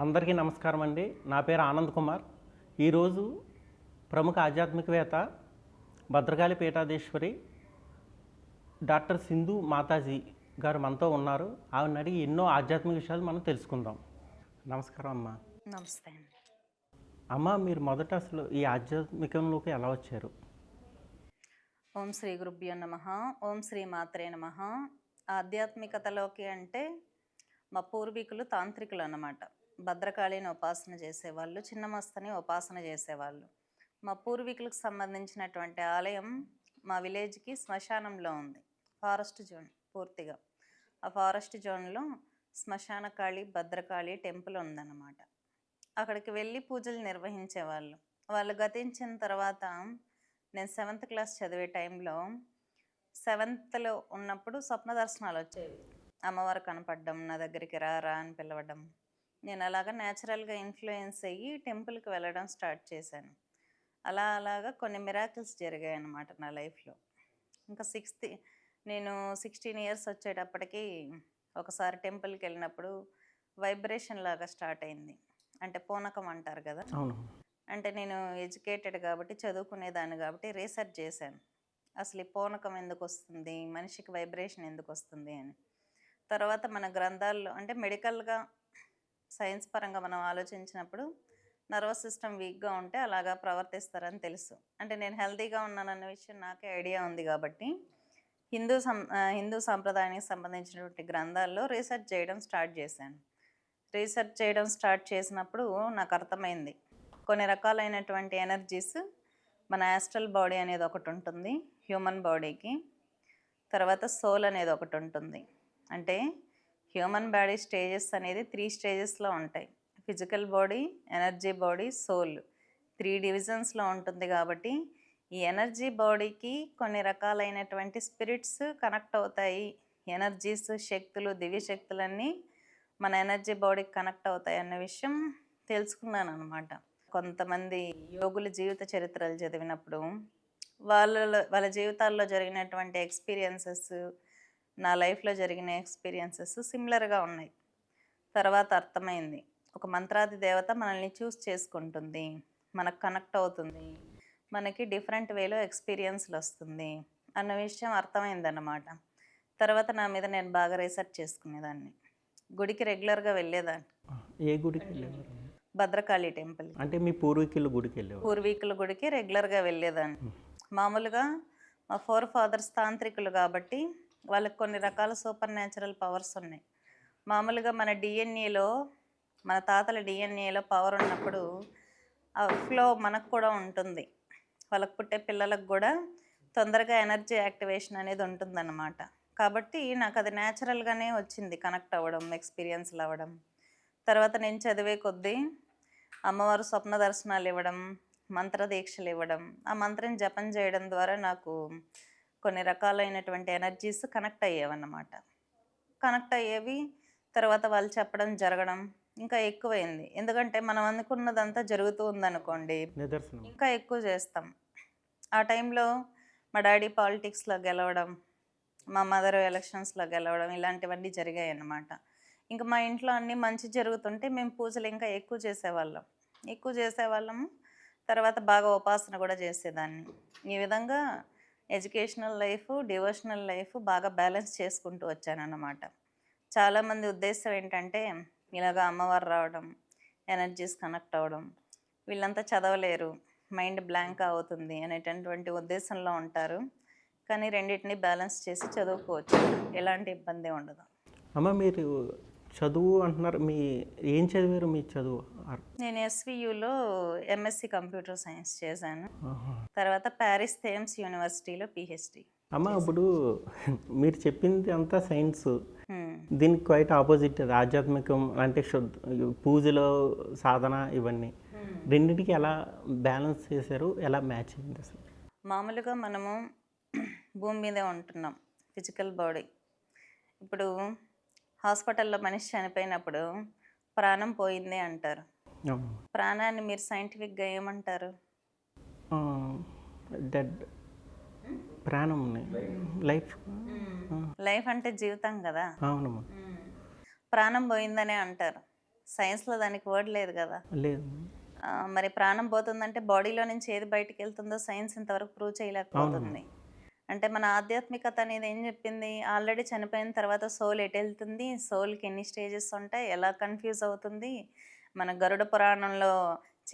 అందరికీ నమస్కారం అండి. నా పేరు ఆనంద్ కుమార్. ఈరోజు ప్రముఖ ఆధ్యాత్మికవేత్త భద్రకాళి పీఠాధీశ్వరి డాక్టర్ సింధు మాతాజీ గారు మనతో ఉన్నారు. ఆవిడని అడిగి ఎన్నో ఆధ్యాత్మిక విషయాలు మనం తెలుసుకుందాం. నమస్కారం అమ్మ. నమస్తే అండి. అమ్మ మీరు మొదట అసలు ఈ ఆధ్యాత్మికంలోకి ఎలా వచ్చారు? ఓం శ్రీ గురుభ్యో నమ. ఓం శ్రీ మాత్రే నమ. ఆధ్యాత్మికతలోకి అంటే మా పూర్వీకులు తాంత్రికులు అన్నమాట. భద్రకాళిని ఉపాసన చేసేవాళ్ళు చిన్నమస్తని ఉపాసన చేసేవాళ్ళు. మా పూర్వీకులకు సంబంధించినటువంటి ఆలయం మా విలేజ్కి శ్మశానంలో ఉంది. ఫారెస్ట్ జోన్ పూర్తిగా. ఆ ఫారెస్ట్ జోన్లో శ్మశానకాళి భద్రకాళి టెంపుల్ ఉందన్నమాట. అక్కడికి వెళ్ళి పూజలు నిర్వహించేవాళ్ళు. వాళ్ళు గతించిన తర్వాత నేను సెవెంత్ క్లాస్ చదివే టైంలో సెవెంత్లో ఉన్నప్పుడు స్వప్న దర్శనాలు వచ్చేవి. అమ్మవారు కనపడడం నా దగ్గరికి రా రా అని పిలవడం. నేను అలాగా న్యాచురల్గా ఇన్ఫ్లుయెన్స్ అయ్యి టెంపుల్కి వెళ్ళడం స్టార్ట్ చేశాను. అలా అలాగా కొన్ని మిరాకిల్స్ జరిగాయి అన్నమాట నా లైఫ్లో. ఇంకా సిక్స్త్ నేను సిక్స్టీన్ ఇయర్స్ వచ్చేటప్పటికి ఒకసారి టెంపుల్కి వెళ్ళినప్పుడు వైబ్రేషన్ లాగా స్టార్ట్ అయింది. అంటే పూనకం అంటారు కదా? అంటే నేను ఎడ్యుకేటెడ్ కాబట్టి చదువుకునేదాన్ని కాబట్టి రీసెర్చ్ చేశాను. అసలు ఈ పూనకం ఎందుకు వస్తుంది? మనిషికి వైబ్రేషన్ ఎందుకు వస్తుంది అని. తర్వాత మన గ్రంథాల్లో అంటే మెడికల్గా సైన్స్ పరంగా మనం ఆలోచించినప్పుడు నర్వస్ సిస్టమ్ వీక్గా ఉంటే అలాగా ప్రవర్తిస్తారని తెలుసు. అంటే నేను హెల్తీగా ఉన్నానన్న విషయం నాకే ఐడియా ఉంది కాబట్టి హిందూ సం హిందూ సాంప్రదాయానికి సంబంధించినటువంటి గ్రంథాల్లో రీసెర్చ్ చేయడం స్టార్ట్ చేశాను. రీసెర్చ్ చేయడం స్టార్ట్ చేసినప్పుడు నాకు అర్థమైంది. కొన్ని రకాలైనటువంటి ఎనర్జీస్ మన యాస్ట్రల్ బాడీ అనేది ఒకటి ఉంటుంది హ్యూమన్ బాడీకి. తర్వాత సోల్ అనేది ఒకటి ఉంటుంది. అంటే హ్యూమన్ బాడీ స్టేజెస్ అనేది త్రీ స్టేజెస్లో ఉంటాయి. Physical body energy body soul. Three డివిజన్స్లో ఉంటుంది కాబట్టి ఈ ఎనర్జీ బాడీకి కొన్ని రకాలైనటువంటి స్పిరిట్స్ కనెక్ట్ అవుతాయి. ఎనర్జీస్ శక్తులు దివ్య శక్తులన్నీ మన ఎనర్జీ బాడీకి కనెక్ట్ అవుతాయి అన్న విషయం తెలుసుకున్నాను అనమాట కొంతమంది యోగుల జీవిత చరిత్రలు చదివినప్పుడు వాళ్ళ వాళ్ళ జీవితాల్లో జరిగినటువంటి ఎక్స్పీరియన్సెస్ నా లైఫ్లో జరిగిన ఎక్స్పీరియన్సెస్ సిమిలర్గా ఉన్నాయి. తర్వాత అర్థమైంది. ఒక మంత్రాది దేవత మనల్ని చూస్ చేసుకుంటుంది. మనకు కనెక్ట్ అవుతుంది. మనకి డిఫరెంట్ వేలో ఎక్స్పీరియన్స్లు వస్తుంది అన్న విషయం అర్థమైందన్నమాట. తర్వాత నా మీద నేను బాగా రీసెర్చ్ చేసుకునేదాన్ని. గుడికి రెగ్యులర్గా వెళ్ళేదాన్ని. ఏ గుడికి భద్రకాళి టెంపుల్ అంటే మీ పూర్వీకుల గుడికి వెళ్ళేవారు? పూర్వీకుల గుడికి రెగ్యులర్గా వెళ్ళేదాన్ని. మామూలుగా మా ఫోర్ ఫాదర్స్ తాంత్రికులు కాబట్టి వాళ్ళకి కొన్ని రకాల సూపర్ న్యాచురల్ పవర్స్ ఉన్నాయి. మామూలుగా మన డిఎన్ఏలో మన తాతల డిఎన్ఏలో పవర్ ఉన్నప్పుడు ఆ ఫ్లో మనకు కూడా ఉంటుంది. వాళ్ళకు పుట్టే పిల్లలకు కూడా తొందరగా ఎనర్జీ యాక్టివేషన్ అనేది ఉంటుందన్నమాట. కాబట్టి నాకు అది న్యాచురల్గానే వచ్చింది కనెక్ట్ అవ్వడం ఎక్స్పీరియన్స్లు అవ్వడం. తర్వాత నేను చదివే కొద్దీ అమ్మవారు స్వప్న దర్శనాలు ఇవ్వడం మంత్ర దీక్షలు ఇవ్వడం ఆ మంత్రం జపం చేయడం ద్వారా నాకు కొన్ని రకాలైనటువంటి ఎనర్జీస్ కనెక్ట్ అయ్యేవన్నమాట. కనెక్ట్ అయ్యేవి తర్వాత వాళ్ళు చెప్పడం జరగడం ఇంకా ఎక్కువైంది. ఎందుకంటే మనం అనుకున్నదంతా జరుగుతూ ఉందనుకోండి ఇంకా ఎక్కువ చేస్తాం. ఆ టైంలో మా డాడీ పాలిటిక్స్లో గెలవడం మా మదర్ ఎలక్షన్స్లో గెలవడం ఇలాంటివన్నీ జరిగాయి అన్నమాట ఇంకా మా ఇంట్లో అన్నీ మంచి జరుగుతుంటే మేము పూజలు ఇంకా ఎక్కువ చేసేవాళ్ళం. ఎక్కువ చేసేవాళ్ళము తర్వాత బాగా ఉపాసన కూడా చేసేదాన్ని. ఈ విధంగా ఎడ్యుకేషనల్ లైఫ్ డివోషనల్ లైఫ్ బాగా బ్యాలెన్స్ చేసుకుంటూ వచ్చానన్నమాట. చాలామంది ఉద్దేశం ఏంటంటే ఇలాగ అమ్మవారు రావడం ఎనర్జీస్ కనెక్ట్ అవ్వడం వీళ్ళంతా చదవలేరు మైండ్ బ్లాంక్ అవుతుంది అనేటటువంటి ఉద్దేశంలో ఉంటారు. కానీ రెండింటిని బ్యాలెన్స్ చేసి చదువుకోవచ్చు. ఎలాంటి ఇబ్బంది ఉండదు. అమ్మ మీరు చదువు అంటున్నారు. మీ ఏం చదివారు మీ చదువు? నేను ఎస్వియులో ఎంఎస్సి కంప్యూటర్ సైన్స్ చేశాను. తర్వాత ప్యారిస్ థేమ్స్ యూనివర్సిటీలో పిహెచ్డి అమ్మ ఇప్పుడు మీరు చెప్పింది అంతా సైన్స్. దీనికి క్వైట్ ఆపోజిట్ ఆధ్యాత్మికం అంటే శుద్ధ పూజలో సాధన ఇవన్నీ. రెండింటికి ఎలా బ్యాలెన్స్ చేశారు? ఎలా మ్యాచ్ అయింది అసలు? మామూలుగా మనము భూమి మీదే ఉంటున్నాం ఫిజికల్ బాడీ. ఇప్పుడు హాస్పిటల్లో మనిషి చనిపోయినప్పుడు ప్రాణం పోయింది అంటారు. అవును. ప్రాణాన్ని మీరు సైంటిఫిక్గా ఏమంటారు? డెడ్. ప్రాణం లైఫ్. లైఫ్ అంటే జీవితం కదా? అవునమ్మా ప్రాణం పోయిందనే అంటారు. సైన్స్లో దానికి వర్డ్ లేదు కదా? లేదు. మరి ప్రాణం పోతుందంటే బాడీలో నుంచి ఏది బయటికి వెళ్తుందో సైన్స్ ఇంతవరకు ప్రూవ్ చేయలేకపోతుంది. అంటే మన ఆధ్యాత్మికత అనేది ఏం చెప్పింది? ఆల్రెడీ చనిపోయిన తర్వాత సోల్ ఎటు వెళ్తుంది? సోల్కి ఎన్ని స్టేజెస్ ఉంటాయి? ఎలా కన్ఫ్యూజ్ అవుతుంది? మన గరుడ పురాణంలో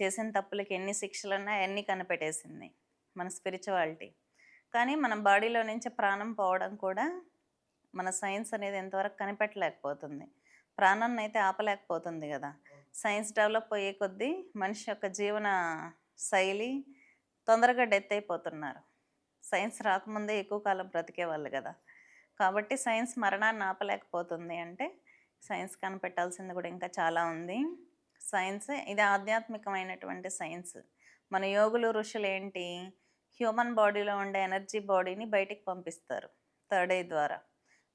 చేసిన తప్పులకి ఎన్ని శిక్షలు ఉన్నాయి? అన్నీ కనిపెట్టేసింది మన స్పిరిచువాలిటీ. కానీ మన బాడీలో నుంచి ప్రాణం పోవడం కూడా మన సైన్స్ అనేది ఎంతవరకు కనిపెట్టలేకపోతుంది. ప్రాణాన్ని అయితే ఆపలేకపోతుంది కదా. సైన్స్ డెవలప్ అయ్యే కొద్దీ మనిషి యొక్క జీవన శైలి తొందరగా డెత్ అయిపోతున్నారు. సైన్స్ రాకముందే ఎక్కువ కాలం బ్రతికే వాళ్ళు కదా. కాబట్టి సైన్స్ మరణాన్ని ఆపలేకపోతుంది అంటే సైన్స్ కనిపెట్టాల్సింది కూడా ఇంకా చాలా ఉంది. సైన్స్ ఇది ఆధ్యాత్మికమైనటువంటి సైన్స్. మన యోగులు ఋషులు ఏంటి? హ్యూమన్ బాడీలో ఉండే ఎనర్జీ బాడీని బయటికి పంపిస్తారు థర్డ్ ఐ ద్వారా.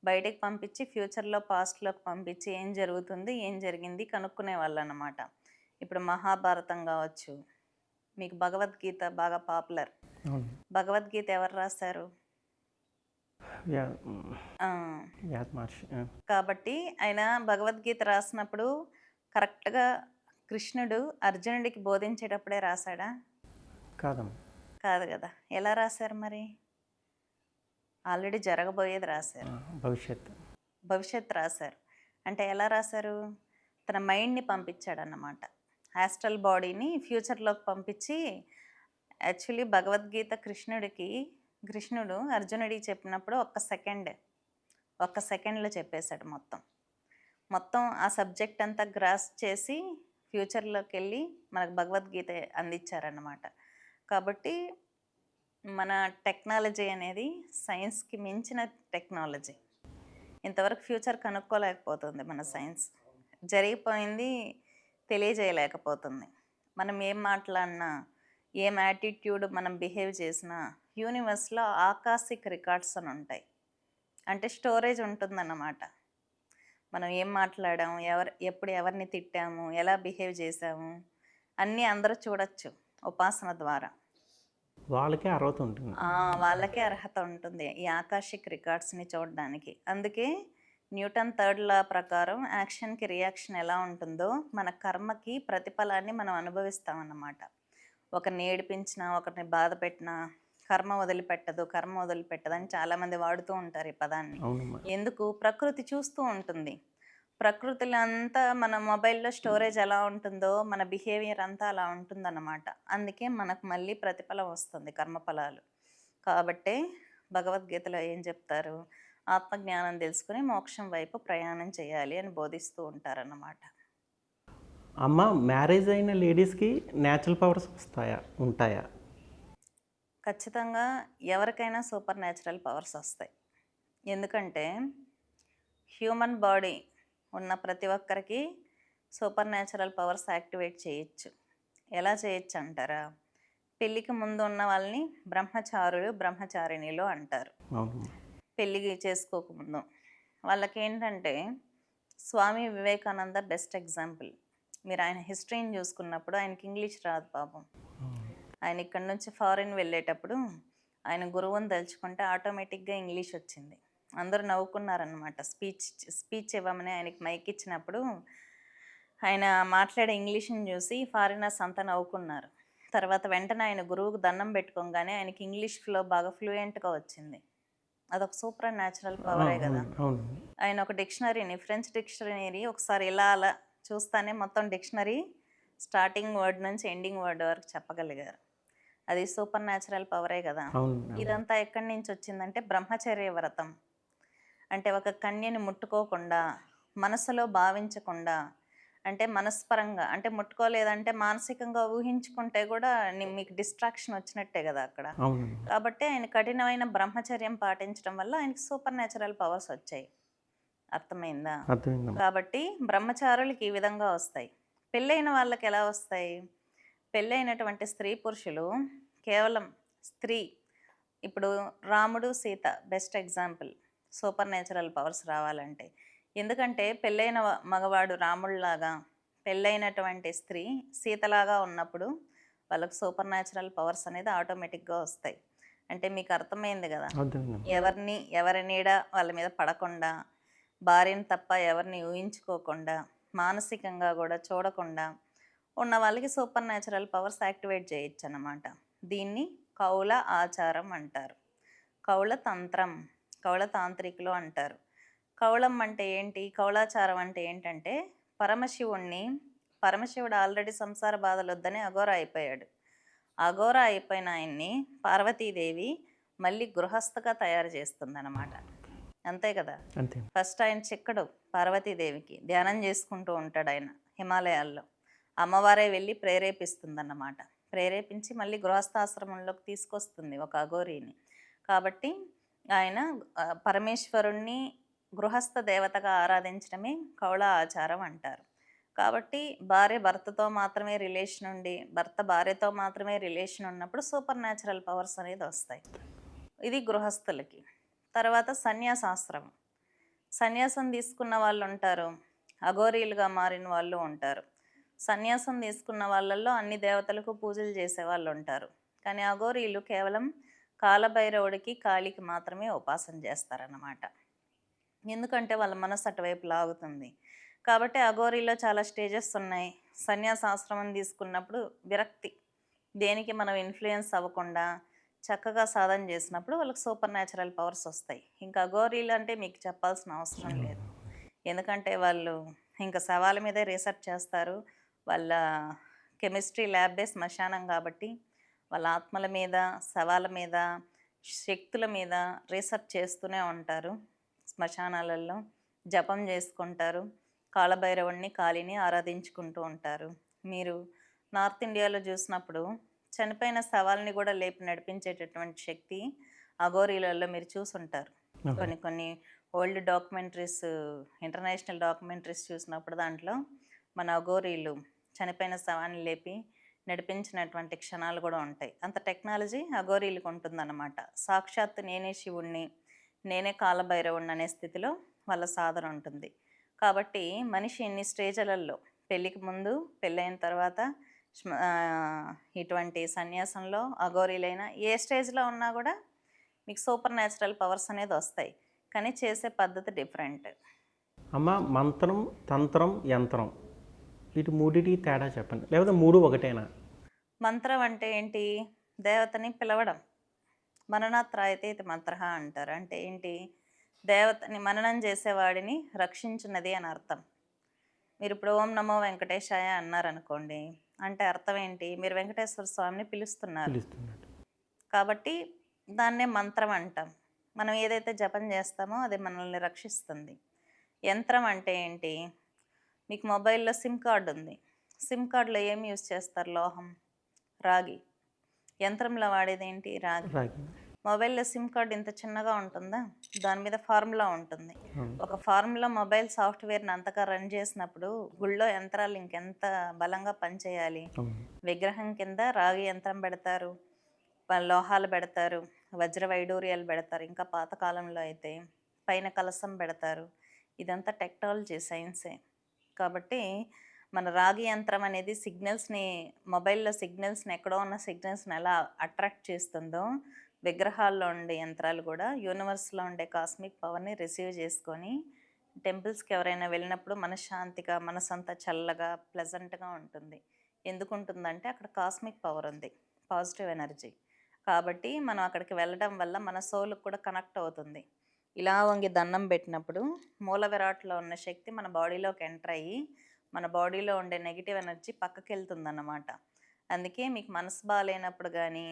బయటికి పంపించి ఫ్యూచర్లో పాస్ట్లోకి పంపించి ఏం జరుగుతుంది ఏం జరిగింది కనుక్కునే వాళ్ళు అన్నమాట ఇప్పుడు మహాభారతం కావచ్చు మీకు భగవద్గీత బాగా పాపులర్. భగవద్గీత ఎవరు ఆ. కాబట్టి ఆయన భగవద్గీత రాసినప్పుడు కరెక్ట్గా కృష్ణుడు అర్జునుడికి బోధించేటప్పుడే రాశాడా? కాదమ్మా. కాదు కదా. ఎలా రాశారు మరి? ఆల్రెడీ జరగబోయేది రాశారు. ఆ, భవిష్యత్తు భవిష్యత్ రాశారు. అంటే ఎలా రాశారు? తన మైండ్ని పంపించాడన్నమాట. యాస్ట్రల్ బాడీని ఫ్యూచర్లోకి పంపించి యాక్చువల్లీ భగవద్గీత కృష్ణుడికి కృష్ణుడు అర్జునుడికి చెప్పినప్పుడు ఒక్క సెకండ్ ఒక్క సెకండ్లో చెప్పేశాడు మొత్తం. మొత్తం ఆ సబ్జెక్ట్ అంతా గ్రాస్ చేసి ఫ్యూచర్లోకి వెళ్ళి మనకు భగవద్గీత అందించారన్నమాట. కాబట్టి మన టెక్నాలజీ అనేది సైన్స్కి మించిన టెక్నాలజీ. ఇంతవరకు ఫ్యూచర్ కనుక్కోలేకపోతుంది మన సైన్స్. జరిగిపోయింది తెలియజేయలేకపోతుంది. మనం ఏం మాట్లాడినా ఏం యాటిట్యూడ్ మనం బిహేవ్ చేసినా యూనివర్స్లో ఆకాశిక్ రికార్డ్స్ అని ఉంటాయి. అంటే స్టోరేజ్ ఉంటుందన్నమాట. మనం ఏం మాట్లాడాము ఎవరు ఎప్పుడు ఎవరిని తిట్టాము ఎలా బిహేవ్ చేసాము అన్నీ అందరూ చూడొచ్చు ఉపాసన ద్వారా. వాళ్ళకే అర్హత ఉంటుంది. వాళ్ళకే అర్హత ఉంటుంది ఈ ఆకాశిక్ రికార్డ్స్ని చూడడానికి. అందుకే న్యూటన్ థర్డ్ లా ప్రకారం యాక్షన్కి రియాక్షన్ ఎలా ఉంటుందో మన కర్మకి ప్రతిఫలాన్ని మనం అనుభవిస్తామన్నమాట. ఒకరిని ఏడిపించినా ఒకరిని బాధ పెట్టినా కర్మ వదిలిపెట్టదు కర్మ వదిలిపెట్టదు అని చాలామంది వాడుతూ ఉంటారు ఈ పదాన్ని. ఎందుకు? ప్రకృతి చూస్తూ ఉంటుంది. ప్రకృతిలో అంతా మన మొబైల్లో స్టోరేజ్ ఎలా ఉంటుందో మన బిహేవియర్ అంతా అలా ఉంటుందన్నమాట. అందుకే మనకు మళ్ళీ ప్రతిఫలం వస్తుంది కర్మఫలాలు. కాబట్టే భగవద్గీతలో ఏం చెప్తారు? ఆత్మజ్ఞానం తెలుసుకుని మోక్షం వైపు ప్రయాణం చేయాలి అని బోధిస్తూ ఉంటారన్నమాట. అమ్మ మ్యారేజ్ అయిన లేడీస్కి న్యాచురల్ పవర్స్ వస్తాయా? ఉంటాయా? ఖచ్చితంగా ఎవరికైనా సూపర్ న్యాచురల్ పవర్స్ వస్తాయి. ఎందుకంటే హ్యూమన్ బాడీ ఉన్న ప్రతి ఒక్కరికి సూపర్ న్యాచురల్ పవర్స్ యాక్టివేట్ చేయొచ్చు. ఎలా చేయొచ్చు అంటారా? పెళ్ళికి ముందు ఉన్న వాళ్ళని బ్రహ్మచారులు బ్రహ్మచారిణిలు అంటారు. పెళ్ళి చేసుకోకముందు. వాళ్ళకి ఏంటంటే స్వామి వివేకానంద బెస్ట్ ఎగ్జాంపుల్. మీరు ఆయన హిస్టరీని చూసుకున్నప్పుడు ఆయనకి ఇంగ్లీష్ రాదు పాపం. ఆయన ఇక్కడ నుంచి ఫారిన్ వెళ్ళేటప్పుడు ఆయన గురువుని తలుచుకుంటే ఆటోమేటిక్గా ఇంగ్లీష్ వచ్చింది. అందరూ నవ్వుకున్నారనమాట స్పీచ్ స్పీచ్ ఇవ్వమని ఆయనకి మైక్ ఇచ్చినప్పుడు ఆయన మాట్లాడే ఇంగ్లీష్ని చూసి ఫారినర్స్ అంతా నవ్వుకున్నారు. తర్వాత వెంటనే ఆయన గురువుకు దండం పెట్టుకోగానే ఆయనకి ఇంగ్లీష్ ఫ్లో బాగా ఫ్లూయెంట్గా వచ్చింది. అదొక సూపర్ న్యాచురల్ పవరే కదా. ఆయన ఒక డిక్షనరీని ఫ్రెంచ్ డిక్షనరీ ఒకసారి ఇలా అలా చూస్తానే మొత్తం డిక్షనరీ స్టార్టింగ్ వర్డ్ నుంచి ఎండింగ్ వర్డ్ వరకు చెప్పగలిగారు. అది సూపర్ న్యాచురల్ పవరే కదా. ఇదంతా ఎక్కడి నుంచి వచ్చిందంటే బ్రహ్మచర్య వ్రతం. అంటే ఒక కన్యని ముట్టుకోకుండా మనసులో భావించకుండా అంటే మనస్పరంగా అంటే ముట్టుకోలేదంటే మానసికంగా ఊహించుకుంటే కూడా మీకు డిస్ట్రాక్షన్ వచ్చినట్టే కదా అక్కడ. కాబట్టి ఆయన కఠినమైన బ్రహ్మచర్యం పాటించడం వల్ల ఆయనకి సూపర్ న్యాచురల్ పవర్స్ వచ్చాయి. అర్థమైందా? కాబట్టి బ్రహ్మచారులకి ఈ విధంగా వస్తాయి. పెళ్ళైన వాళ్ళకి ఎలా వస్తాయి? పెళ్ళైనటువంటి స్త్రీ పురుషులు కేవలం స్త్రీ ఇప్పుడు రాముడు Sita best example supernatural powers రావాలంటే. ఎందుకంటే పెళ్ళైన మగవాడు రాముడిలాగా పెళ్ళైనటువంటి స్త్రీ సీతలాగా ఉన్నప్పుడు వాళ్ళకి సూపర్ న్యాచురల్ పవర్స్ అనేది ఆటోమేటిక్గా వస్తాయి. అంటే మీకు అర్థమైంది కదా? ఎవరిని ఎవరి నీడ వాళ్ళ మీద పడకుండా భార్యను తప్ప ఎవరిని ఊహించుకోకుండా మానసికంగా కూడా చూడకుండా ఉన్న వాళ్ళకి సూపర్ న్యాచురల్ పవర్స్ యాక్టివేట్ చేయొచ్చు అన్నమాట దీన్ని కౌల ఆచారం అంటారు. కౌల తంత్రం కౌల తాంత్రికులు అంటారు. కౌళం అంటే ఏంటి? కౌలాచారం అంటే ఏంటంటే పరమశివుణ్ణి పరమశివుడు ఆల్రెడీ సంసార బాధలు వద్దని అఘోర అయిపోయాడు. అఘోర అయిపోయిన ఆయన్ని పార్వతీదేవి మళ్ళీ గృహస్థగా తయారు చేస్తుందన్నమాట. అంతే కదా? అంతే. ఫస్ట్ ఆయన చిక్కడు పార్వతీదేవికి. ధ్యానం చేసుకుంటూ ఉంటాడు ఆయన హిమాలయాల్లో. అమ్మవారే వెళ్ళి ప్రేరేపిస్తుందన్నమాట. ప్రేరేపించి మళ్ళీ గృహస్థాశ్రమంలోకి తీసుకొస్తుంది ఒక అఘోరీని. కాబట్టి ఆయన పరమేశ్వరుణ్ణి గృహస్థ దేవతగా ఆరాధించడమే కౌళ ఆచారం అంటారు. కాబట్టి భార్య భర్తతో మాత్రమే రిలేషన్ ఉండి భర్త భార్యతో మాత్రమే రిలేషన్ ఉన్నప్పుడు సూపర్ న్యాచురల్ పవర్స్ అనేది వస్తాయి. ఇది గృహస్థులకి. తర్వాత సన్యాసాశ్రమం. సన్యాసం తీసుకున్న వాళ్ళు ఉంటారు. అఘోరీలుగా మారిన వాళ్ళు ఉంటారు. సన్యాసం తీసుకున్న వాళ్ళల్లో అన్ని దేవతలకు పూజలు చేసే వాళ్ళు ఉంటారు. కానీ అఘోరీలు కేవలం కాలభైరవుడికి కాళికి మాత్రమే ఉపాసన చేస్తారన్నమాట. ఎందుకంటే వాళ్ళ మనసు అటువైపు లాగుతుంది. కాబట్టి అఘోరీలో చాలా స్టేజెస్ ఉన్నాయి. సన్యాసాశ్రమం తీసుకున్నప్పుడు విరక్తి. దేనికి మనం ఇన్ఫ్లుయెన్స్ అవ్వకుండా చక్కగా సాధన చేసినప్పుడు వాళ్ళకి సూపర్ న్యాచురల్ పవర్స్ వస్తాయి. ఇంకా అఘోరీలు అంటే మీకు చెప్పాల్సిన అవసరం లేదు. ఎందుకంటే వాళ్ళు ఇంకా సవాల మీదే రీసెర్చ్ చేస్తారు. వాళ్ళ కెమిస్ట్రీ ల్యాబే శ్మశానం కాబట్టి వాళ్ళ ఆత్మల మీద సవాల మీద శక్తుల మీద రీసెర్చ్ చేస్తూనే ఉంటారు. శ్మశానాలలో జపం చేసుకుంటారు. కాళభైరవుణ్ణి కాళీని ఆరాధించుకుంటూ ఉంటారు. మీరు నార్త్ ఇండియాలో చూసినప్పుడు చనిపోయిన శవాల్ని కూడా లేపి నడిపించేటటువంటి శక్తి అఘోరీలలో మీరు చూసుంటారు. కొన్ని కొన్ని ఓల్డ్ డాక్యుమెంటరీస్ ఇంటర్నేషనల్ డాక్యుమెంటరీస్ చూసినప్పుడు దాంట్లో మన అఘోరీలు చనిపోయిన శవాన్ని లేపి నడిపించినటువంటి క్షణాలు కూడా ఉంటాయి. అంత టెక్నాలజీ అఘోరీలకు ఉంటుందన్నమాట. సాక్షాత్తు నేనే శివుణ్ణి నేనే కాలభైరవుణ్ణి అనే స్థితిలో వాళ్ళ సాధన ఉంటుంది. కాబట్టి మనిషి ఇన్ని స్టేజ్లలో పెళ్ళికి ముందు పెళ్ళైన తర్వాత ఇటువంటి సన్యాసంలో అఘోరీలైనా ఏ స్టేజ్లో ఉన్నా కూడా మీకు సూపర్ న్యాచురల్ పవర్స్ అనేది వస్తాయి. కానీ చేసే పద్ధతి డిఫరెంట్. అమ్మ మంత్రం తంత్రం యంత్రం వీటి మూడిటి తేడా చెప్పండి. లేకపోతే మూడు ఒకటేనా? మంత్రం అంటే ఏంటి? దేవతని పిలవడం. మననాత్రాయతే ఇది మంత్ర అంటారు. అంటే ఏంటి? దేవతని మననం చేసేవాడిని రక్షించున్నది అని అర్థం. మీరు ఇప్పుడు ఓం నమో వెంకటేశాయ అన్నారనుకోండి అంటే అర్థం ఏంటి? మీరు వెంకటేశ్వర స్వామిని పిలుస్తున్నారు. కాబట్టి దాన్నే మంత్రం అంటాం. మనం ఏదైతే జపం చేస్తామో అది మనల్ని రక్షిస్తుంది. యంత్రం అంటే ఏంటి? మీకు మొబైల్లో సిమ్ కార్డు ఉంది. సిమ్ కార్డులో ఏం యూస్ చేస్తారు? లోహం రాగి. యంత్రంలో వాడేది ఏంటి రాగి. మొబైల్లో సిమ్ కార్డు ఇంత చిన్నగా ఉంటుందా? దాని మీద ఫార్ములా ఉంటుంది. ఒక ఫార్ములా మొబైల్ సాఫ్ట్వేర్ని అంతగా రన్ చేసినప్పుడు గుళ్ళో యంత్రాలు ఇంకెంత బలంగా పనిచేయాలి? విగ్రహం కింద రాగి యంత్రం పెడతారు లోహాలు పెడతారు వజ్ర వైడూర్యాలు పెడతారు ఇంకా పాతకాలంలో అయితే పైన కలసం పెడతారు. ఇదంతా టెక్నాలజీ సైన్సే. కాబట్టి మన రాగి యంత్రం అనేది సిగ్నల్స్ని మొబైల్లో సిగ్నల్స్ని ఎక్కడో ఉన్న సిగ్నల్స్ని ఎలా అట్రాక్ట్ చేస్తుందో విగ్రహాల్లో ఉండే యంత్రాలు కూడా యూనివర్స్లో ఉండే కాస్మిక్ పవర్ని రిసీవ్ చేసుకొని టెంపుల్స్కి ఎవరైనా వెళ్ళినప్పుడు మనశ్శాంతిగా మనసంతా చల్లగా ప్లెజెంట్గా ఉంటుంది. ఎందుకు ఉంటుందంటే అక్కడ కాస్మిక్ పవర్ ఉంది పాజిటివ్ ఎనర్జీ. కాబట్టి మనం అక్కడికి వెళ్ళడం వల్ల మన సోల్కి కూడా కనెక్ట్ అవుతుంది. ఇలా వంగి దండం పెట్టినప్పుడు మూల విరాట్లో ఉన్న శక్తి మన బాడీలోకి ఎంటర్ అయ్యి మన బాడీలో ఉండే నెగిటివ్ ఎనర్జీ పక్కకి వెళ్తుందన్నమాట అందుకే మీకు మనసు బాగాలేనప్పుడు కానీ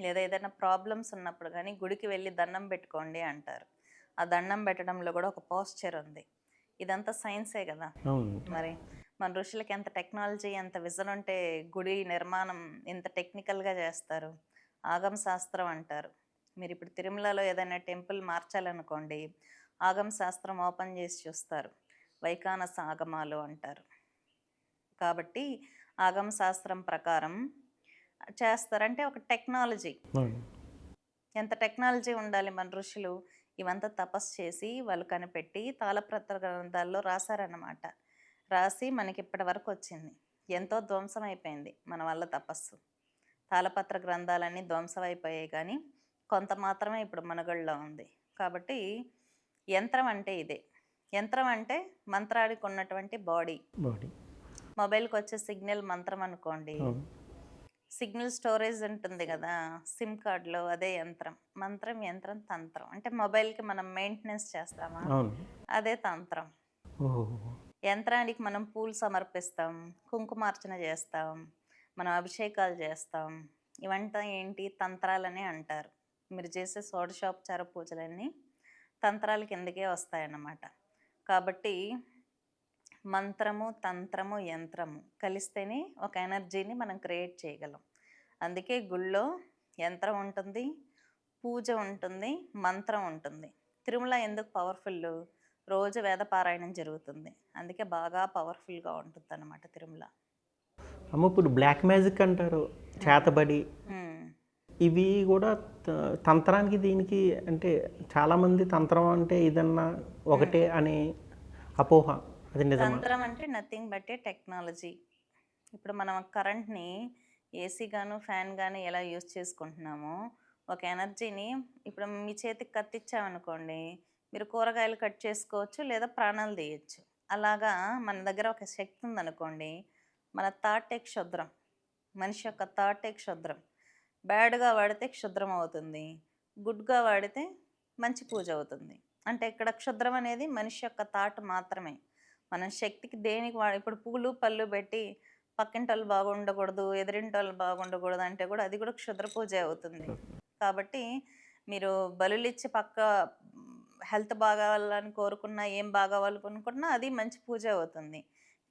లేదా ఏదైనా ప్రాబ్లమ్స్ ఉన్నప్పుడు కానీ గుడికి వెళ్ళి దండం పెట్టుకోండి అంటారు. ఆ దండం పెట్టడంలో కూడా ఒక పోస్చర్ ఉంది. ఇదంతా సైన్సే కదా. మరి మన ఋషులకి ఎంత టెక్నాలజీ ఎంత విజన్ ఉంటే గుడి నిర్మాణం ఇంత టెక్నికల్గా చేస్తారు. ఆగమ శాస్త్రం అంటారు. మీరు ఇప్పుడు తిరుమలలో ఏదైనా టెంపుల్ మార్చాలనుకోండి ఆగమ శాస్త్రం ఓపెన్ చేసి చూస్తారు. వైకానస ఆగమాలు అంటారు. కాబట్టి ఆగమ శాస్త్రం ప్రకారం చేస్తారంటే ఒక టెక్నాలజీ. ఎంత టెక్నాలజీ ఉండాలి మన ఋషులు ఇవంతా తపస్సు చేసి వాళ్ళు కనిపెట్టి తాళపత్ర గ్రంథాల్లో రాశారన్నమాట. రాసి మనకి ఇప్పటి వరకు వచ్చింది. ఎంతో ధ్వంసం అయిపోయింది మన వల్ల తపస్సు. తాళపత్ర గ్రంథాలన్నీ ధ్వంసం అయిపోయాయి కానీ కొంత మాత్రమే ఇప్పుడు మనుగడలో ఉంది. కాబట్టి యంత్రం అంటే ఇదే. యంత్రం అంటే మంత్రానికి ఉన్నటువంటి బాడీ. బాడీ. మొబైల్కి వచ్చే సిగ్నల్ మంత్రం అనుకోండి. సిగ్నల్ స్టోరేజ్ ఉంటుంది కదా సిమ్ కార్డ్లో అదే యంత్రం. మంత్రం యంత్రం తంత్రం. అంటే మొబైల్కి మనం మెయింటెనెన్స్ చేస్తామా? అదే తంత్రం. యంత్రానికి మనం పూలు సమర్పిస్తాం కుంకుమార్చన చేస్తాం మనం అభిషేకాలు చేస్తాం. ఇవంతా ఏంటి? తంత్రాలని అంటారు. మీరు చేసే షోడశోపచార పూజలన్నీ తంత్రాల కిందకే వస్తాయన్నమాట. కాబట్టి మంత్రము తంత్రము యంత్రము కలిస్తేనే ఒక ఎనర్జీని మనం క్రియేట్ చేయగలం. అందుకే గుళ్ళో యంత్రం ఉంటుంది పూజ ఉంటుంది మంత్రం ఉంటుంది. తిరుమల ఎందుకు పవర్ఫుల్ రోజు వేద పారాయణం జరుగుతుంది. అందుకే బాగా పవర్ఫుల్గా ఉంటుంది అన్నమాట తిరుమల. అమ్మ ఇప్పుడు బ్లాక్ మ్యాజిక్ అంటారు చేతబడి. ఇవి కూడా తంత్రానికి దీనికి అంటే చాలామంది తంత్రం అంటే ఇదన్నా ఒకటే అనే అపోహ. తంత్రం అంటే నథింగ్ బట్ ఏ టెక్నాలజీ. ఇప్పుడు మనం కరెంట్ని ఏసీ గాను ఫ్యాన్ గాను ఎలా యూజ్ చేసుకుంటున్నామో ఒక ఎనర్జీని ఇప్పుడు మీ చేతికి కత్తిచ్చామనుకోండి మీరు కూరగాయలు కట్ చేసుకోవచ్చు లేదా ప్రాణాలు తీయచ్చు. అలాగా మన దగ్గర ఒక శక్తి ఉందనుకోండి మన థాటే క్షుద్రం. మనిషి యొక్క థాటే క్షుద్రం. బ్యాడ్గా వాడితే క్షుద్రం అవుతుంది. గుడ్గా వాడితే మంచి పూజ అవుతుంది. అంటే ఇక్కడ క్షుద్రం అనేది మనిషి యొక్క థాట్ మాత్రమే. మనం శక్తికి దేనికి వాడు ఇప్పుడు పూలు పళ్ళు పెట్టి పక్కింటి వాళ్ళు బాగుండకూడదు ఎదురింటి వాళ్ళు బాగుండకూడదు అంటే కూడా అది కూడా క్షుద్ర పూజ అవుతుంది. కాబట్టి మీరు బలులు ఇచ్చి పక్క హెల్త్ బాగావాలని కోరుకున్నా ఏం బాగావాలనుకున్నా అది మంచి పూజ అవుతుంది.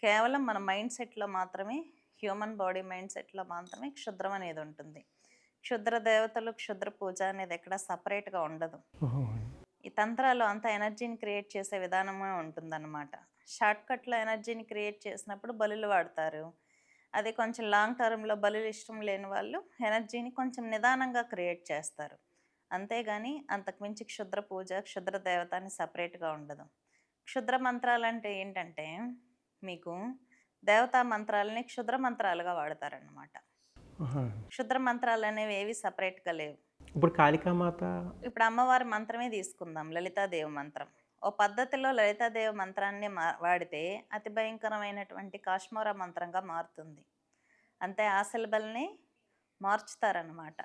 కేవలం మన మైండ్ సెట్లో మాత్రమే హ్యూమన్ బాడీ మైండ్ సెట్లో మాత్రమే క్షుద్రం అనేది ఉంటుంది. క్షుద్ర దేవతలు క్షుద్ర పూజ అనేది ఎక్కడ సపరేట్గా ఉండదు. ఈ తంత్రాలు అంత ఎనర్జీని క్రియేట్ చేసే విధానమే ఉంటుందన్నమాట. షార్ట్ కట్లో ఎనర్జీని క్రియేట్ చేసినప్పుడు బలులు వాడతారు. అదే కొంచెం లాంగ్ టర్మ్లో బలులు ఇష్టం లేని వాళ్ళు ఎనర్జీని కొంచెం నిదానంగా క్రియేట్ చేస్తారు. అంతేగాని అంతకుమించి క్షుద్ర పూజ క్షుద్ర దేవత అని సపరేట్గా ఉండదు. క్షుద్ర మంత్రాలు అంటే ఏంటంటే మీకు దేవతా మంత్రాలని క్షుద్ర మంత్రాలుగా వాడతారన్నమాట. ఆహా. క్షుద్ర మంత్రాలు అనేవి ఏవి సపరేట్గా లేవు. ఇప్పుడు కాళికామాత ఇప్పుడు అమ్మవారి మంత్రమే తీసుకుందాం లలితాదేవి మంత్రం. ఓ పద్ధతిలో లలితాదేవి మంత్రాన్ని మా వాడితే అతి భయంకరమైనటువంటి కాశ్మీర మంత్రంగా మారుతుంది. అంతే ఆ సిలబల్ని మార్చుతారనమాట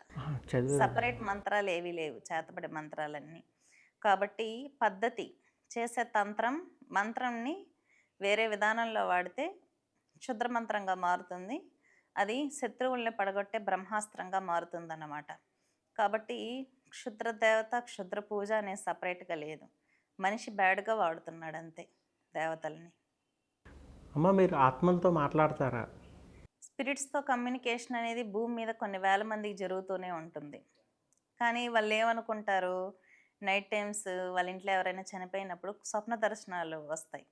సపరేట్ మంత్రాలు ఏవీ లేవు చేతబడి మంత్రాలన్నీ. కాబట్టి పద్ధతి చేసే తంత్రం మంత్రంని వేరే విధానంలో వాడితే క్షుద్ర మంత్రంగా మారుతుంది. అది శత్రువుల్ని పడగొట్టే బ్రహ్మాస్త్రంగా మారుతుందన్నమాట. కాబట్టి క్షుద్ర దేవత క్షుద్ర పూజ అనేది సపరేట్గా లేదు. మనిషి బ్యాడ్గా వాడుతున్నాడు అంతే దేవతల్ని. అమ్మ మీరు ఆత్మలతో మాట్లాడతారా? స్పిరిట్స్తో కమ్యూనికేషన్ అనేది భూమి మీద కొన్ని వేల మందికి జరుగుతూనే ఉంటుంది. కానీ వాళ్ళు ఏమనుకుంటారు? నైట్ టైమ్స్ వాళ్ళ ఇంట్లో ఎవరైనా చనిపోయినప్పుడు స్వప్న దర్శనాలు వస్తాయి.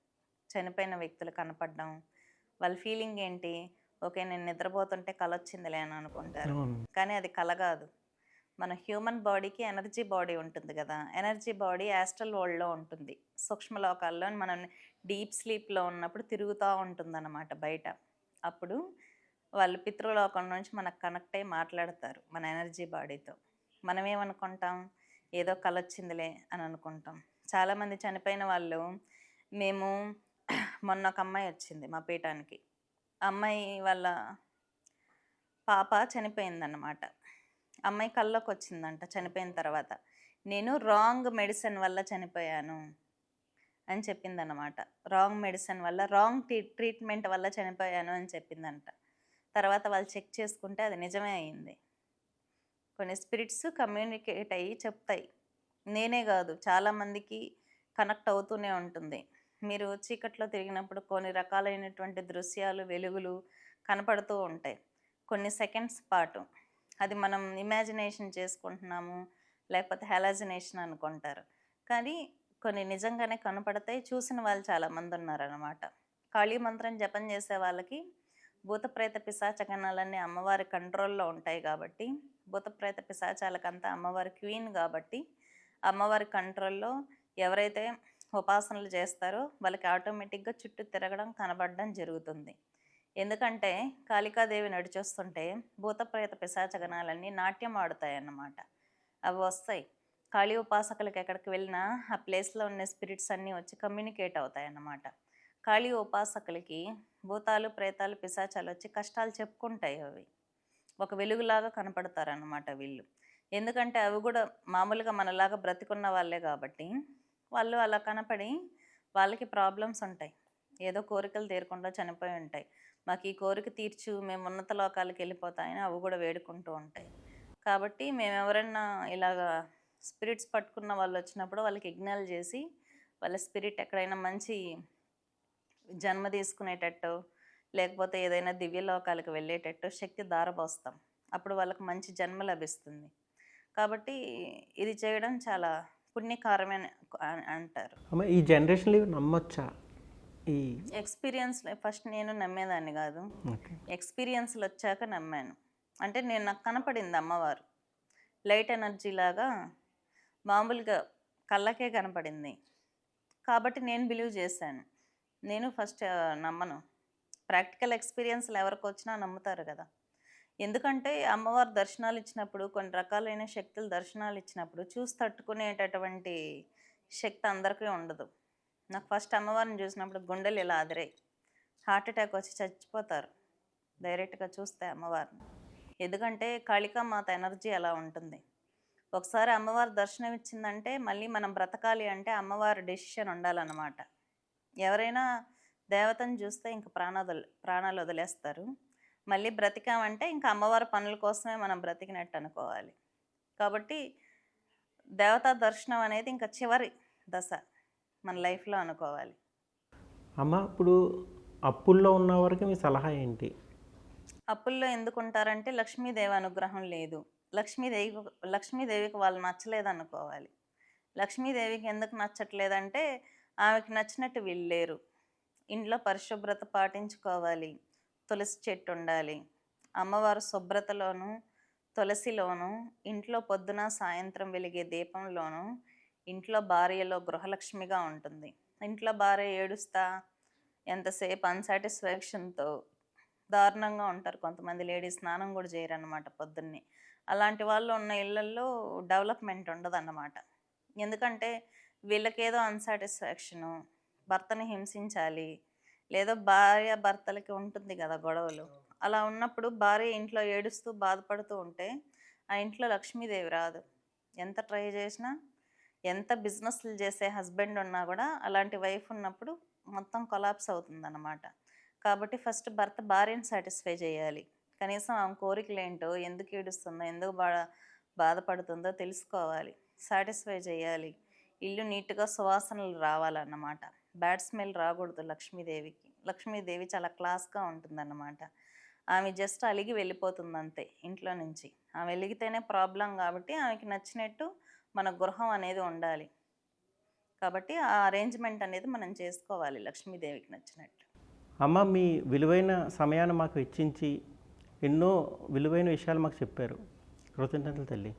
చనిపోయిన వ్యక్తులు కనపడడం వాళ్ళ ఫీలింగ్ ఏంటి? ఓకే నేను నిద్రపోతుంటే కల వచ్చిందిలే అని అనుకుంటారు. కానీ అది కల కాదు మన హ్యూమన్ బాడీకి ఎనర్జీ బాడీ ఉంటుంది కదా. ఎనర్జీ బాడీ యాస్ట్రల్ వరల్డ్లో ఉంటుంది. సూక్ష్మలోకాల్లో మనం డీప్ స్లీప్లో ఉన్నప్పుడు తిరుగుతూ ఉంటుందన్నమాట బయట. అప్పుడు వాళ్ళు పితృలోకం నుంచి మనకు కనెక్ట్ అయ్యి మాట్లాడతారు మన ఎనర్జీ బాడీతో. మనం ఏమనుకుంటాం? ఏదో కలొచ్చిందిలే అని అనుకుంటాం. చాలామంది చనిపోయిన వాళ్ళు మేము మొన్న ఒక అమ్మాయి వచ్చింది మా పీఠానికి. అమ్మాయి వాళ్ళ పాప చనిపోయిందన్నమాట. అమ్మాయి కల్లోకి వచ్చిందంట చనిపోయిన తర్వాత. నేను రాంగ్ మెడిసిన్ వల్ల చనిపోయాను అని చెప్పిందన్నమాట. రాంగ్ మెడిసిన్ వల్ల రాంగ్ ట్రీట్మెంట్ వల్ల చనిపోయాను అని చెప్పిందంట. తర్వాత వాళ్ళు చెక్ చేసుకుంటే అది నిజమే అయింది. కొన్ని స్పిరిట్స్ కమ్యూనికేట్ అయ్యి చెప్తాయి. నేనే కాదు చాలామందికి కనెక్ట్ అవుతూనే ఉంటుంది. మీరు చీకట్లో తిరిగినప్పుడు కొన్ని రకాలైనటువంటి దృశ్యాలు వెలుగులు కనపడుతూ ఉంటాయి. కొన్ని సెకండ్స్ పాటు. అది మనం ఇమాజినేషన్ చేసుకుంటున్నాము లేకపోతే హెలాజినేషన్ అనుకుంటారు. కానీ కొన్ని నిజంగానే కనపడతాయి చూసిన వాళ్ళు చాలామంది ఉన్నారనమాట కాళీ మంత్రం జపం చేసే వాళ్ళకి భూతప్రేత పిశాచ గణాలన్నీ అమ్మవారి కంట్రోల్లో ఉంటాయి కాబట్టి భూతప్రేత పిశాచాలకంతా అమ్మవారి క్వీన్ కాబట్టి అమ్మవారి కంట్రోల్లో ఎవరైతే ఉపాసనలు చేస్తారో వాళ్ళకి ఆటోమేటిక్గా చుట్టూ తిరగడం కనబడడం జరుగుతుంది. ఎందుకంటే కాళికాదేవి నడిచొస్తుంటే భూతప్రేత పిశాచ గణాలన్నీ నాట్యం ఆడుతాయి అన్నమాట అవి వస్తాయి. కాళీ ఉపాసకులకు ఎక్కడికి వెళ్ళినా ఆ ప్లేస్లో ఉన్న స్పిరిట్స్ అన్నీ వచ్చి కమ్యూనికేట్ అవుతాయి అన్నమాట కాళీ ఉపాసకులకి భూతాలు ప్రేతాలు పిశాచాలు వచ్చి కష్టాలు చెప్పుకుంటాయి అవి. ఒక వెలుగులాగా కనపడతారన్నమాట వీళ్ళు. ఎందుకంటే అవి కూడా మామూలుగా మనలాగా బ్రతికున్న వాళ్ళే కాబట్టి వాళ్ళు అలా కనపడి వాళ్ళకి ప్రాబ్లమ్స్ ఉంటాయి. ఏదో కోరికలు తీరకుండా చనిపోయి ఉంటాయి. మాకు ఈ కోరిక తీర్చు మేము ఉన్నత లోకాలకు వెళ్ళిపోతాయని అవి కూడా వేడుకుంటూ ఉంటాయి. కాబట్టి మేము ఎవరన్నా ఇలాగా స్పిరిట్స్ పట్టుకున్న వాళ్ళు వచ్చినప్పుడు వాళ్ళకి ఇగ్నల్ చేసి వాళ్ళ స్పిరిట్ ఎక్కడైనా మంచి జన్మ తీసుకునేటట్టు లేకపోతే ఏదైనా దివ్య లోకాలకు వెళ్ళేటట్టు శక్తి దారపోస్తాం అప్పుడు వాళ్ళకి మంచి జన్మ లభిస్తుంది. కాబట్టి ఇది చేయడం చాలా పుణ్యకారమే అంటారు. ఈ జనరేషన్లో నమ్మొచ్చా? ఈ ఎక్స్పీరియన్స్ ఫస్ట్ నేను నమ్మేదాన్ని కాదు. ఎక్స్పీరియన్స్లు వచ్చాక నమ్మాను. అంటే నేను నాకు కనపడింది అమ్మవారు. లైట్ ఎనర్జీ లాగా మామూలుగా కళ్ళకే కనపడింది. కాబట్టి నేను బిలీవ్ చేశాను. నేను ఫస్ట్ నమ్మను. ప్రాక్టికల్ ఎక్స్పీరియన్స్లు ఎవరికి వచ్చినా నమ్ముతారు కదా. ఎందుకంటే అమ్మవారు దర్శనాలు ఇచ్చినప్పుడు కొన్ని రకాలైన శక్తులు దర్శనాలు ఇచ్చినప్పుడు చూసి తట్టుకునేటటువంటి శక్తి అందరికీ ఉండదు. నాకు ఫస్ట్ అమ్మవారిని చూసినప్పుడు గుండెలు ఇలా అదిరాయి. హార్ట్ అటాక్ వచ్చి చచ్చిపోతారు. డైరెక్ట్గా చూస్తే అమ్మవారిని. ఎందుకంటే కాళికామాత ఎనర్జీ అలా ఉంటుంది. ఒకసారి అమ్మవారు దర్శనం ఇచ్చిందంటే మళ్ళీ మనం బ్రతకాలి అంటే అమ్మవారి డెసిషన్ ఉండాలన్నమాట. ఎవరైనా దేవతను చూస్తే ఇంక ప్రాణాలు ప్రాణాలు వదిలేస్తారు. మళ్ళీ బ్రతికామంటే ఇంకా అమ్మవారి పనుల కోసమే మనం బ్రతికినట్టు అనుకోవాలి. కాబట్టి దేవతా దర్శనం అనేది ఇంకా చివరి దశ. మన లైఫ్లో అనుకోవాలి. అమ్మ ఇప్పుడు అప్పుల్లో ఉన్న వారికి మీ సలహా ఏంటి? అప్పుల్లో ఎందుకు ఉంటారంటే లక్ష్మీదేవి అనుగ్రహం లేదు. లక్ష్మీదేవి లక్ష్మీదేవికి వాళ్ళు నచ్చలేదు అనుకోవాలి. లక్ష్మీదేవికి ఎందుకు నచ్చట్లేదంటే ఆమెకి నచ్చినట్టు వీళ్ళు ఇంట్లో పరిశుభ్రత పాటించుకోవాలి. తులసి చెట్టు ఉండాలి. అమ్మవారు శుభ్రతలోను తులసిలోను ఇంట్లో పొద్దున సాయంత్రం వెలిగే దీపంలోను ఇంట్లో భార్యలో గృహలక్ష్మిగా ఉంటుంది. ఇంట్లో భార్య ఏడుస్తా ఎంతసేపు అన్సాటిస్ఫాక్షన్తో దారుణంగా ఉంటారు కొంతమంది లేడీస్ స్నానం కూడా చేయరు అనమాట పొద్దున్నే. అలాంటి వాళ్ళు ఉన్న ఇళ్ళల్లో డెవలప్మెంట్ ఉండదన్నమాట. ఎందుకంటే వీళ్ళకేదో అన్సాటిస్ఫాక్షను భర్తని హింసించాలి లేదా భార్య భర్తలకి ఉంటుంది కదా గొడవలు. అలా ఉన్నప్పుడు భార్య ఇంట్లో ఏడుస్తూ బాధపడుతూ ఉంటే ఆ ఇంట్లో లక్ష్మీదేవి రాదు. ఎంత ట్రై చేసినా ఎంత బిజినెస్లు చేసే హస్బెండ్ ఉన్నా కూడా అలాంటి వైఫ్ ఉన్నప్పుడు మొత్తం కొలాప్స్ అవుతుందన్నమాట. కాబట్టి ఫస్ట్ భర్త భార్యను సాటిస్ఫై చేయాలి. కనీసం ఆమె కోరికలు ఏంటో ఎందుకు ఏడుస్తుందో ఎందుకు బా బాధపడుతుందో తెలుసుకోవాలి. సాటిస్ఫై చేయాలి. ఇల్లు నీట్గా సువాసనలు రావాలన్నమాట. బ్యాడ్ స్మెల్ రాకూడదు లక్ష్మీదేవికి. లక్ష్మీదేవి చాలా క్లాస్గా ఉంటుందన్నమాట. ఆమె జస్ట్ అలిగి వెళ్ళిపోతుంది అంతే ఇంట్లో నుంచి. ఆమె వెలిగితేనే ప్రాబ్లం కాబట్టి ఆమెకి నచ్చినట్టు మన గృహం అనేది ఉండాలి. కాబట్టి ఆ అరేంజ్మెంట్ అనేది మనం చేసుకోవాలి లక్ష్మీదేవికి నచ్చినట్టు అమ్మ మీ విలువైన సమయాన్ని మాకు ఇచ్చించి ఎన్నో విలువైన విషయాలు మాకు చెప్పారు. కృతజ్ఞతలు తల్లి.